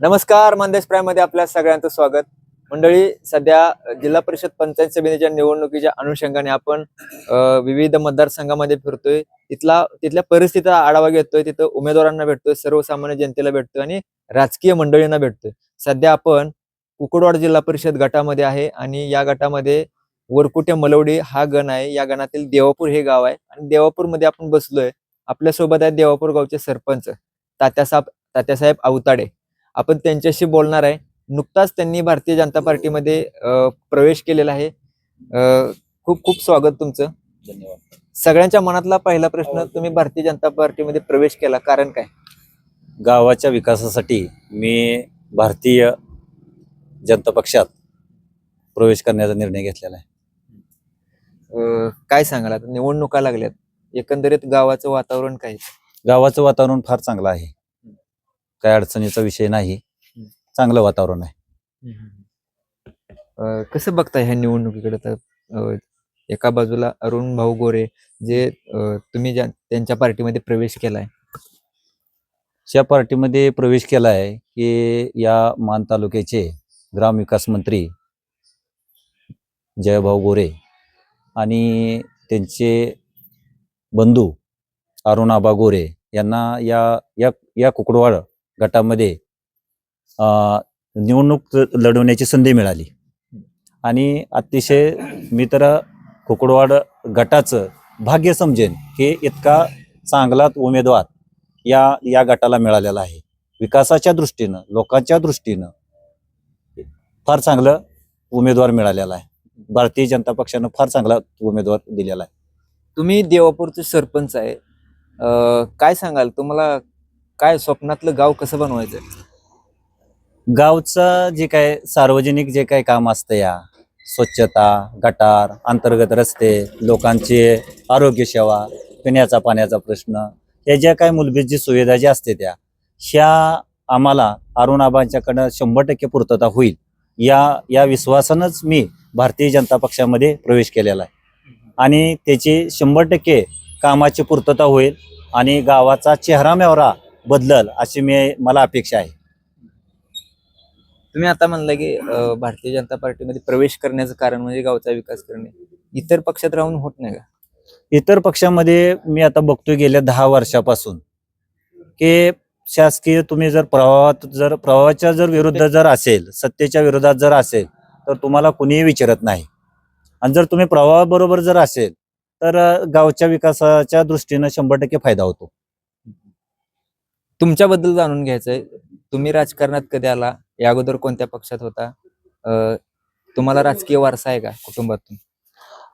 नमस्कार मानदेश प्रायमध्ये आपल्या सगळ्यांचं स्वागत. मंडळी सध्या जिल्हा परिषद पंचायत समितीच्या निवडणुकीच्या अनुषंगाने आपण विविध मतदारसंघामध्ये फिरतोय. तिथला तिथल्या परिस्थितीचा आढावा घेतोय. तिथं उमेदवारांना भेटतोय सर्वसामान्य जनतेला भेटतोय आणि राजकीय मंडळींना भेटतोय. सध्या आपण कुकडवाड जिल्हा परिषद गटामध्ये आहे आणि या गटामध्ये वरकुटे मलवडी हा गण आहे. या गणातील देवापूर हे गाव आहे आणि देवापूरमध्ये आपण बसलोय. आपल्यासोबत आहे देवापूर गावचे सरपंच तात्यासाहेब तात्यासाहेब अवताडे आपण त्यांच्याशी बोलणार आहे. नुकताच त्यांनी भारतीय जनता पार्टीमध्ये प्रवेश केलेला आहे. खूप खूप स्वागत तुमचं. धन्यवाद. सगळ्यांच्या मनातला पहिला प्रश्न तुम्ही भारतीय जनता पार्टीमध्ये प्रवेश केला कारण काय? गावाच्या विकासासाठी मी भारतीय जनता पक्षात प्रवेश करण्याचा निर्णय घेतलेला आहे. काय सांगाल? आता निवडणुका लागल्यात. एकंदरीत गावाचं वातावरण काय? गावाचं वातावरण फार चांगलं आहे. काय अडचणीचा विषय नाही. चांगलं वातावरण आहे. अ, कसं बघताय ह्या निवडणुकीकडे? तर अ, एका बाजूला अरुण भाऊ गोरे जे अ, तुम्ही ज्या त्यांच्या पार्टीमध्ये प्रवेश केलाय. या पार्टीमध्ये प्रवेश केला आहे की या मान तालुक्याचे ग्रामविकास मंत्री जयभाऊ गोरे आणि त्यांचे बंधू अरुण आबा गोरे यांना या या या कुकडवाड गटामध्ये निवडणूक लढवण्याची संधी मिळाली. आणि अतिशय मी तर कुकडवाड गटाचं भाग्य समजेन की इतका चांगला उमेदवार या या गटाला मिळालेला आहे. विकासाच्या दृष्टीनं लोकांच्या दृष्टीनं फार चांगलं उमेदवार मिळालेला आहे. भारतीय जनता पक्षानं फार चांगला उमेदवार दिलेला आहे. तुम्ही देवापूरचे सरपंच आहे. काय सांगाल? तुम्हाला काय स्वप्नातलं गाव कसं बनवायचं गावचं जे काय सार्वजनिक जे काही काम असतं या स्वच्छता गटार अंतर्गत रस्ते लोकांचे आरोग्य सेवा पिण्याचा पाण्याचा प्रश्न या ज्या काय मूलभूत जी सुविधा ज्या असते त्या ह्या आम्हाला अरुणाबांच्याकडनं शंभर टक्के पूर्तता होईल. या या विश्वासानंच मी भारतीय जनता पक्षामध्ये प्रवेश केलेला आहे. आणि त्याची शंभर टक्के कामाची पूर्तता होईल आणि गावाचा चेहरा मेहरा बदलल अशी मी मला अपेक्षा आहे. तुम्ही आता म्हणलं की अ, भारतीय जनता पार्टीमध्ये प्रवेश करण्याचं कारण म्हणजे गावचा विकास करणे. इतर पक्षात राहून होत नाही का? इतर पक्षामध्ये मी आता बघतोय गेल्या दहा वर्षापासून की शासकीय तुम्ही जर प्रवाहात जर प्रवाहाच्या जर विरुद्ध जर असेल सत्तेच्या विरोधात जर असेल तर तुम्हाला कुणीही विचारत नाही. आणि जर तुम्ही प्रवाहाबरोबर जर असेल तर अं, गावच्या विकासाच्या दृष्टीनं शंभर टक्के फायदा होतो. तुमच्याबद्दल जाणून घ्यायचंय. तुम्ही राजकारणात कधी आला? या अगोदर कोणत्या पक्षात होता? अ, तुम्हाला राजकीय वारसा आहे का कुटुंबातून?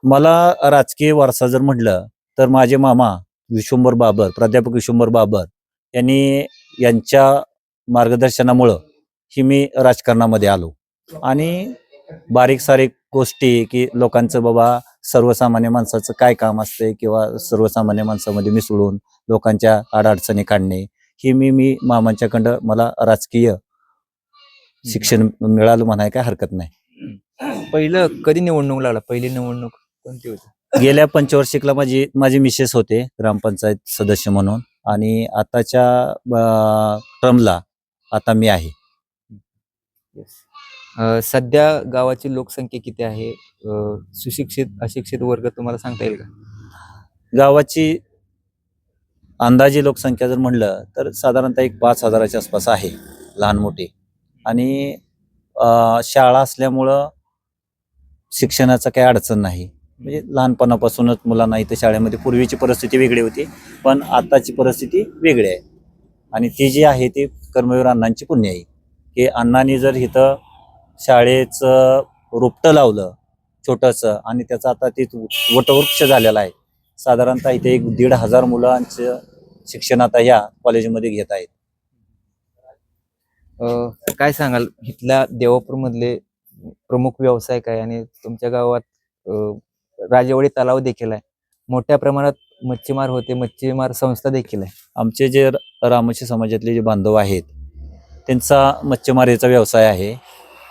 मला राजकीय वारसा जर म्हटलं तर माझे मामा विश्वंभर बाबर प्राध्यापक विश्वंभर बाबर यांनी यांच्या मार्गदर्शनामुळं ही मी राजकारणामध्ये आलो. आणि बारीक सारीक गोष्टी की लोकांचं बाबा सर्वसामान्य माणसाचं काय काम असते किंवा सर्वसामान्य माणसामध्ये मिसळून लोकांच्या अडचणी काढणे ही मी मी मामांच्याकडं मला राजकीय शिक्षण मिळालं म्हणाय काय हरकत नाही. पहिलं कधी निवडणूक लागला? पहिली निवडणूक कोणती होती? गेल्या पंचवार्षिकला माझी माझी मिसेस होते ग्रामपंचायत सदस्य म्हणून. आणि आताच्या टर्मला आता मी आहे. सध्या गावाची लोकसंख्या किती आहे? सुशिक्षित अशिक्षित वर्ग तुम्हाला सांगता येईल का? गावाची अंदाजे लोकसंख्या जर म्हणलं तर साधारणतः एक पाच हजाराच्या आसपास आहे लहान मोठी. आणि शाळा असल्यामुळं शिक्षणाचं काही अडचण नाही. म्हणजे लहानपणापासूनच मुलांना इथं शाळेमध्ये पूर्वीची परिस्थिती वेगळी होती पण आताची परिस्थिती वेगळी आहे. आणि ती जी आहे ती कर्मवीर अण्णांची पुण्य आहे. की अण्णांनी जर इथं शाळेचं रोपटं लावलं छोटंसं आणि त्याचं आता ते वटवृक्ष झालेलं आहे साधारणतः इथे एक दीड हजार मुलांचं शिक्षण आता या कॉलेजमध्ये घेत आहेत. अ, काय सांगाल? इथल्या देवापूर मधले प्रमुख व्यवसाय काय आणि तुमच्या गावात अ, राजेवाडी तलाव देखील आहे. मोठ्या प्रमाणात मच्छीमार होते मच्छीमार संस्था देखील आहे. आमचे जे र- रामोशी समाजातले जे बांधव आहेत त्यांचा मच्छीमारीचा व्यवसाय आहे.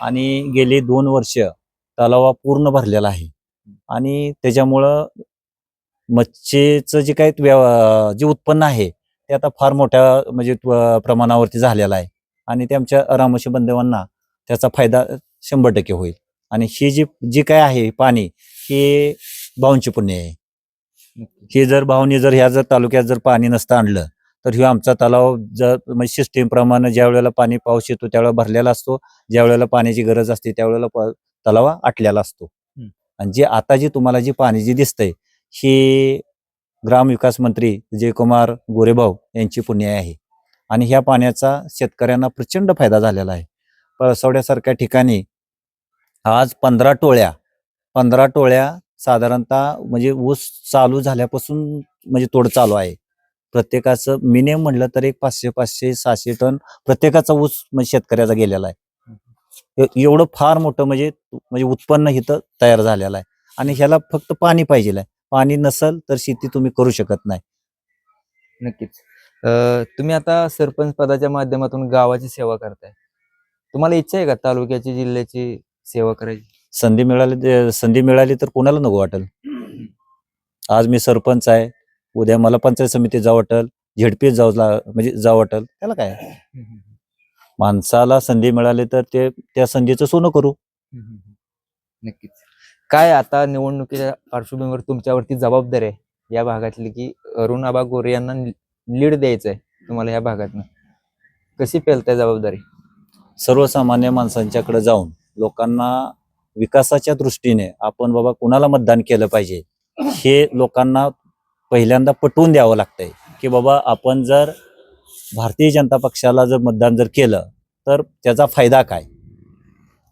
आणि गेली दोन वर्ष तलावा पूर्ण भरलेला आहे. आणि त्याच्यामुळं मच्छीचं जे काही व्यव जे उत्पन्न आहे ते आता फार मोठ्या म्हणजे प्रमाणावरती झालेलं आहे. आणि ते आमच्या रामोशी बंधवांना त्याचा फायदा शंभर टक्के होईल. आणि ही जी जी काय आहे पाणी हे भाऊंची पुण्य आहे. हे जर भाऊनी जर ह्या जर तालुक्यात जर पाणी नसतं आणलं तर ह्यो आमचा तलाव जर म्हणजे सिस्टीम प्रमाणे ज्या वेळेला पाणी पाऊस येतो त्यावेळेला भरलेला असतो. ज्या वेळेला पाण्याची गरज असते त्यावेळेला तलाव आटलेला असतो. आणि जे आता जी तुम्हाला जी पाणी जी दिसतंय हे ग्रामविकास मंत्री जयकुमार गोरेभाऊ यांची पुण्य आहे. आणि ह्या पाण्याचा शेतकऱ्यांना प्रचंड फायदा झालेला आहे. पळसवड्यासारख्या ठिकाणी आज पंधरा टोळ्या पंधरा टोळ्या साधारणतः म्हणजे ऊस चालू झाल्यापासून म्हणजे तोड चालू आहे. प्रत्येकाचं मिनिमम म्हणलं तर एक पाचशे पाचशे सहाशे टन प्रत्येकाचा ऊस म्हणजे शेतकऱ्याचा गेलेला आहे. एवढं फार मोठं म्हणजे म्हणजे उत्पन्न इथं तयार झालेलं आहे. आणि ह्याला फक्त पाणी पाहिजे आहे. पाणी नसल तर शेती तुम्ही करू शकत नाही. नक्कीच. अं, तुम्ही आता सरपंच पदाच्या माध्यमातून गावाची सेवा करताय. तुम्हाला इच्छा आहे का तालुक्याची जिल्ह्याची सेवा करायची? संधी मिळाली ते- संधी मिळाली तर कोणाला नको वाटेल? आज मी सरपंच आहे. उद्या मला पंचायत समितीत जावं वाटेल. झेडपीत जाऊ ला- म्हणजे जावं वाटेल. त्याला काय? माणसाला संधी मिळाली तर ते त्या संधीचं सोनं करू. नक्कीच. काय आता निवडणुकीच्या पार्श्वभूमीवर तुमच्यावरती जबाबदारी आहे? या भागातली की अरुण आबा गोरे यांना लीड द्यायचं आहे तुम्हाला या भागातनं. कशी पेलताय जबाबदारी? सर्वसामान्य माणसांच्याकडे जाऊन लोकांना विकासाच्या दृष्टीने आपण बाबा कुणाला मतदान केलं पाहिजे हे लोकांना पहिल्यांदा पटवून द्यावं लागतंय. की बाबा आपण जर भारतीय जनता पक्षाला जर मतदान जर केलं तर त्याचा फायदा काय?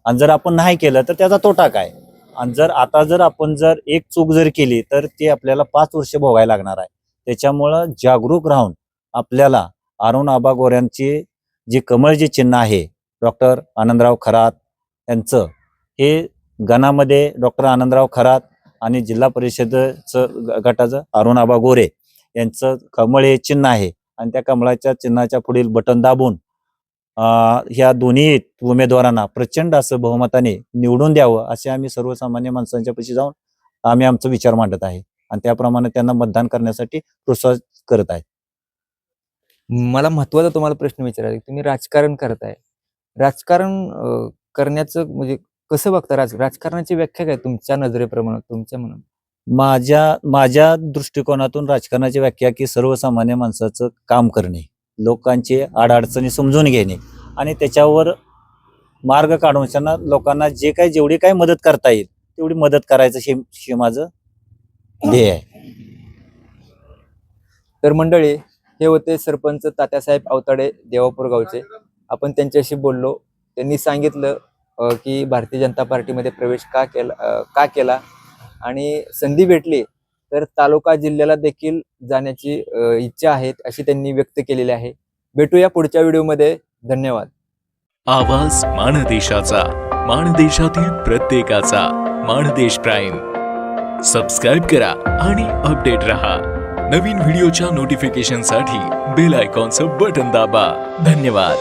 आणि जर आपण नाही केलं तर त्याचा तोटा काय? आणि जर आता जर आपण जर एक चूक जर केली तर ते आपल्याला पाच वर्ष भोगायला लागणार आहे. त्याच्यामुळं जागरूक राहून आपल्याला अरुण आबा गोऱ्यांची जे कमळ जे चिन्ह आहे डॉक्टर आनंदराव खरात यांचं हे गणामध्ये डॉक्टर आनंदराव खरात आणि जिल्हा परिषदचं गटाचं अरुण आबा गोरे यांचं कमळ हे चिन्ह आहे. आणि त्या कमळाच्या चिन्हाच्या पुढील बटन दाबून ह्या दोन्ही उमेदवारांना प्रचंड असं बहुमताने निवडून द्यावं असे आम्ही सर्वसामान्य माणसांच्या पैशी जाऊन आम्ही आमचा विचार मांडत आहे. आणि त्याप्रमाणे त्यांना मतदान करण्यासाठी प्रोत्साहित करत आहे. मला महत्त्वाचा तुम्हाला प्रश्न विचारायचा. तुम्ही राजकारण करताय. राजकारण करण्याचं म्हणजे कसं बघता? राज राजकारणाची व्याख्या काय तुमच्या नजरेप्रमाणे तुमच्या म्हणून माझ्या माझ्या दृष्टिकोनातून राजकारणाची व्याख्या की सर्वसामान्य माणसाचं काम करणे. लोकांचे आडअडचणी समजून घेणे आणि त्याच्यावर मार्ग काढून त्यांना लोकांना जे काही जेवढी काही मदत करता येईल तेवढी मदत करायचं हे हे माझं ध्येय आहे. तर मंडळी हे होते सरपंच तात्यासाहेब आवताडे देवापूर गावचे. आपण त्यांच्याशी बोललो. त्यांनी सांगितलं की भारतीय जनता पार्टीमध्ये प्रवेश का केला का केला? आणि संधी भेटली. तर तालुका जिल्ह्याला देखील जाण्याची इच्छा आहे अशी त्यांनी व्यक्त केलेली आहे. भेटूया पुढच्या व्हिडिओमध्ये. धन्यवाद. आवाज माणदेशाचा माणदेशातील प्रत्येकाचा माणदेश प्राईम. सबस्क्राईब करा आणि अपडेट रहा. नवीन व्हिडिओच्या नोटिफिकेशनसाठी बेल आयकॉनचं बटन दाबा. धन्यवाद.